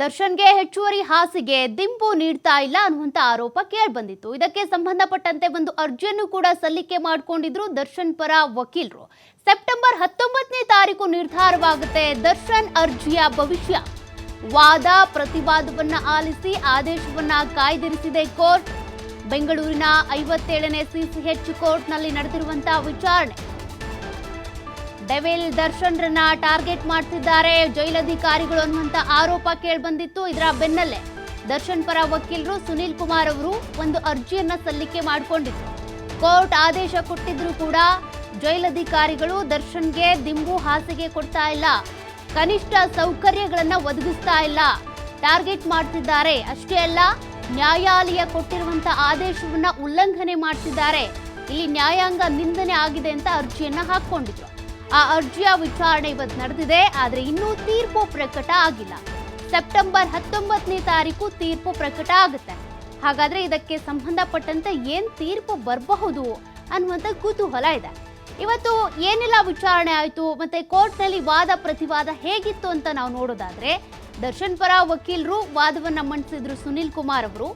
ದರ್ಶನ್ಗೆ ಹೆಚ್ಚುವರಿ ಹಾಸಿಗೆ, ದಿಂಬು ನೀಡ್ತಾ ಇಲ್ಲ ಅನ್ನುವಂತ ಆರೋಪ ಕೇಳಿಬಂದಿತ್ತು. ಇದಕ್ಕೆ ಸಂಬಂಧಪಟ್ಟಂತೆ ಒಂದು ಅರ್ಜಿಯನ್ನು ಕೂಡ ಸಲ್ಲಿಕೆ ಮಾಡಿಕೊಂಡಿದ್ರು ದರ್ಶನ್ ಪರ ವಕೀಲರು. ಸೆಪ್ಟೆಂಬರ್ ಹತ್ತೊಂಬತ್ತನೇ ತಾರೀಕು ನಿರ್ಧಾರವಾಗುತ್ತೆ ದರ್ಶನ್ ಅರ್ಜಿಯ ಭವಿಷ್ಯ. ವಾದ, ಪ್ರತಿವಾದವನ್ನ ಆಲಿಸಿ ಆದೇಶವನ್ನ ಕಾಯ್ದಿರಿಸಿದೆ ಕೋರ್ಟ್. ಬೆಂಗಳೂರಿನ ಐವತ್ತೇಳನೇ ಸಿಸಿಎಚ್ ಕೋರ್ಟ್ನಲ್ಲಿ ನಡೆದಿರುವಂತಹ ವಿಚಾರಣೆ. ಡೆವಿಲ್ ದರ್ಶನ್ರನ್ನ ಟಾರ್ಗೆಟ್ ಮಾಡ್ತಿದ್ದಾರೆ. ಜೈಲಧಿಕಾರಿಗಳು ಅನ್ನುವಂತ ಆರೋಪ ಕೇಳಿಬಂದಿತ್ತು. ಇದರ ಬೆನ್ನಲ್ಲೇ ದರ್ಶನ್ ಪರ ವಕೀಲರು ಸುನೀಲ್ ಕುಮಾರ್ ಅವರು ಒಂದು ಅರ್ಜಿಯನ್ನ ಸಲ್ಲಿಕೆ ಮಾಡಿಕೊಂಡಿದ್ರು. ಕೋರ್ಟ್ ಆದೇಶ ಕೊಟ್ಟಿದ್ರು ಕೂಡ ಜೈಲಧಿಕಾರಿಗಳು ದರ್ಶನ್ಗೆ ದಿಂಬು ಹಾಸಿಗೆ ಕೊಡ್ತಾ ಇಲ್ಲ. ಕನಿಷ್ಠ ಸೌಕರ್ಯಗಳನ್ನು ಒದಗಿಸ್ತಾ ಇಲ್ಲ. ಟಾರ್ಗೆಟ್ ಮಾಡ್ತಿದ್ದಾರೆ. ಅಷ್ಟೇ ಅಲ್ಲ, ನ್ಯಾಯಾಲಯ ಕೊಟ್ಟಿರುವಂತ ಆದೇಶವನ್ನ ಉಲ್ಲಂಘನೆ ಮಾಡ್ತಿದ್ದಾರೆ. ಇಲ್ಲಿ ನ್ಯಾಯಾಂಗ ನಿಂದನೆ ಆಗಿದೆ ಅಂತ ಅರ್ಜಿಯನ್ನ ಹಾಕೊಂಡಿದ್ರು ಆ ಅರ್ಜಿಯ ವಿಚಾರಣೆ ಇವತ್ತು ನಡೆದಿದೆ, ಆದರೆ ಇನ್ನೂ ತೀರ್ಪು ಪ್ರಕಟ ಆಗಿಲ್ಲ. ಸೆಪ್ಟೆಂಬರ್ ಹತ್ತೊಂಬತ್ತನೇ ತಾರೀಕು ತೀರ್ಪು ಪ್ರಕಟ ಆಗುತ್ತೆ. ಹಾಗಾದ್ರೆ ಇದಕ್ಕೆ ಸಂಬಂಧಪಟ್ಟಂತೆ ಏನ್ ತೀರ್ಪು ಬರಬಹುದು ಅನ್ನುವಂಥ ಕುತೂಹಲ ಇದೆ. ಇವತ್ತು ಏನೆಲ್ಲ ವಿಚಾರಣೆ ಆಯಿತು, ಮತ್ತೆ ಕೋರ್ಟ್ನಲ್ಲಿ ವಾದ ಪ್ರತಿವಾದ ಹೇಗಿತ್ತು ಅಂತ ನಾವು ನೋಡೋದಾದ್ರೆ, ದರ್ಶನ್ ಪರ ವಕೀಲರು ವಾದವನ್ನ ಮಂಡಿಸಿದ್ರು ಸುನಿಲ್ ಕುಮಾರ್ ಅವರು.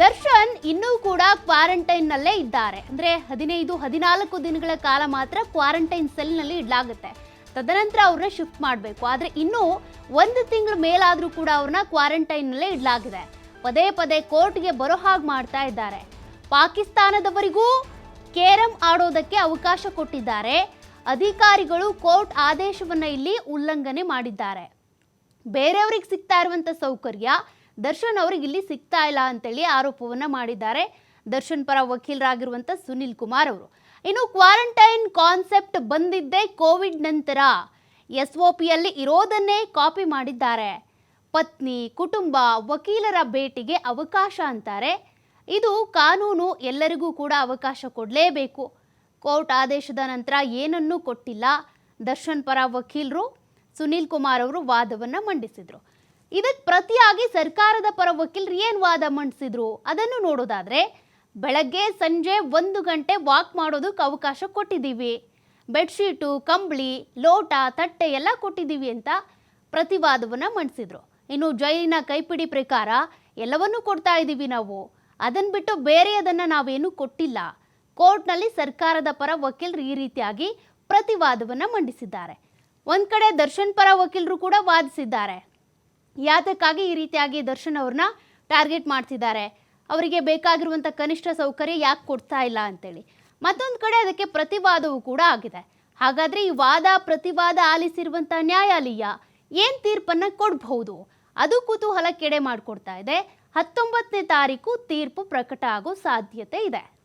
ದರ್ಶನ್ ಇನ್ನೂ ಕೂಡ ಕ್ವಾರಂಟೈನ್ ನಲ್ಲೇ ಇದ್ದಾರೆ. ಅಂದ್ರೆ ಹದಿನೈದು, ಹದಿನಾಲ್ಕು ದಿನಗಳ ಕಾಲ ಮಾತ್ರ ಕ್ವಾರಂಟೈನ್ ಸೆಲ್ನಲ್ಲಿ ಇಡಲಾಗುತ್ತೆ. ತದನಂತರ ಅವ್ರನ್ನ ಶಿಫ್ಟ್ ಮಾಡಬೇಕು. ಆದ್ರೆ ಇನ್ನೂ ಒಂದು ತಿಂಗಳ ಮೇಲಾದರೂ ಕೂಡ ಅವ್ರನ್ನ ಕ್ವಾರಂಟೈನ್ ನಲ್ಲೇ ಇಡಲಾಗಿದೆ. ಪದೇ ಪದೇ ಕೋರ್ಟ್ಗೆ ಬರೋ ಹಾಗೆ ಮಾಡ್ತಾ ಇದ್ದಾರೆ. ಪಾಕಿಸ್ತಾನದವರಿಗೂ ಕೇರಂ ಆಡೋದಕ್ಕೆ ಅವಕಾಶ ಕೊಟ್ಟಿದ್ದಾರೆ. ಅಧಿಕಾರಿಗಳು ಕೋರ್ಟ್ ಆದೇಶವನ್ನು ಇಲ್ಲಿ ಉಲ್ಲಂಘನೆ ಮಾಡಿದ್ದಾರೆ. ಬೇರೆಯವ್ರಿಗೆ ಸಿಗ್ತಾ ಇರುವಂತ ಸೌಕರ್ಯ ದರ್ಶನ್ ಅವ್ರಿಗೆ ಇಲ್ಲಿ ಸಿಗ್ತಾ ಇಲ್ಲ ಅಂತೇಳಿ ಆರೋಪವನ್ನ ಮಾಡಿದ್ದಾರೆ. ದರ್ಶನ್ ಪರ ವಕೀಲರಾಗಿರುವಂತ ಸುನಿಲ್ ಕುಮಾರ್ ಅವರು. ಇನ್ನು ಕ್ವಾರಂಟೈನ್ ಕಾನ್ಸೆಪ್ಟ್ ಬಂದಿದ್ದೇ ಕೋವಿಡ್ ನಂತರ ಎಸ್ ಒ ಪಿಯಲ್ಲಿ ಇರೋದನ್ನೇ ಕಾಪಿ ಮಾಡಿದ್ದಾರೆ. ಪತ್ನಿ, ಕುಟುಂಬ, ವಕೀಲರ ಭೇಟಿಗೆ ಅವಕಾಶ ಅಂತಾರೆ. ಇದು ಕಾನೂನು ಎಲ್ಲರಿಗೂ ಕೂಡ ಅವಕಾಶ ಕೊಡಲೇಬೇಕು. ಕೋರ್ಟ್ ಆದೇಶದ ನಂತರ ಏನನ್ನೂ ಕೊಟ್ಟಿಲ್ಲ. ದರ್ಶನ್ ಪರ ವಕೀಲರು ಸುನೀಲ್ ಕುಮಾರ್ ಅವರು ವಾದವನ್ನು ಮಂಡಿಸಿದ್ರು. ಇದಕ್ಕೆ ಪ್ರತಿಯಾಗಿ ಸರ್ಕಾರದ ಪರ ವಕೀಲರು ಏನು ವಾದ ಮಂಡಿಸಿದ್ರು? ಅದನ್ನು ನೋಡೋದಾದ್ರೆ, ಬೆಳಗ್ಗೆ ಸಂಜೆ ಒಂದು ಗಂಟೆ ವಾಕ್ ಮಾಡೋದಕ್ಕೆ ಅವಕಾಶ ಕೊಟ್ಟಿದ್ದೀವಿ. ಬೆಡ್ಶೀಟು, ಕಂಬಳಿ, ಲೋಟ, ತಟ್ಟೆ ಎಲ್ಲ ಕೊಟ್ಟಿದ್ದೀವಿ ಅಂತ ಪ್ರತಿವಾದವನ್ನು ಮಂಡಿಸಿದ್ರು. ಇನ್ನು ಜೈಲಿನ ಕೈಪಿಡಿ ಪ್ರಕಾರ ಎಲ್ಲವನ್ನೂ ಕೊಡ್ತಾ ಇದ್ದೀವಿ ನಾವು. ಅದನ್ನು ಬಿಟ್ಟು ಬೇರೆಯದನ್ನು ನಾವೇನು ಕೊಟ್ಟಿಲ್ಲ. ಕೋರ್ಟ್ನಲ್ಲಿ ಸರ್ಕಾರದ ಪರ ವಕೀಲರು ಈ ರೀತಿಯಾಗಿ ಪ್ರತಿವಾದವನ್ನು ಮಂಡಿಸಿದ್ದಾರೆ. ಒಂದು ಕಡೆ ದರ್ಶನ್ ಪರ ವಕೀಲರು ಕೂಡ ವಾದಿಸಿದ್ದಾರೆ. ಯಾತಕ್ಕಾಗಿ ಈ ರೀತಿಯಾಗಿ ದರ್ಶನ್ ಅವ್ರನ್ನ ಟಾರ್ಗೆಟ್ ಮಾಡ್ತಿದ್ದಾರೆ? ಅವರಿಗೆ ಬೇಕಾಗಿರುವಂಥ ಕನಿಷ್ಠ ಸೌಕರ್ಯ ಯಾಕೆ ಕೊಡ್ತಾ ಇಲ್ಲ ಅಂತೇಳಿ. ಮತ್ತೊಂದು ಕಡೆ ಅದಕ್ಕೆ ಪ್ರತಿವಾದವೂ ಕೂಡ ಆಗಿದೆ. ಹಾಗಾದರೆ ಈ ವಾದ, ಪ್ರತಿವಾದ ಆಲಿಸಿರುವಂಥ ನ್ಯಾಯಾಲಯ ಏನು ತೀರ್ಪನ್ನು ಕೊಡಬಹುದು? ಅದು ಕುತೂಹಲ ಕೆಡೆ ಮಾಡಿಕೊಡ್ತಾ ಇದೆ. ಹತ್ತೊಂಬತ್ತನೇ ತಾರೀಕು ತೀರ್ಪು ಪ್ರಕಟ ಆಗೋ ಸಾಧ್ಯತೆ ಇದೆ.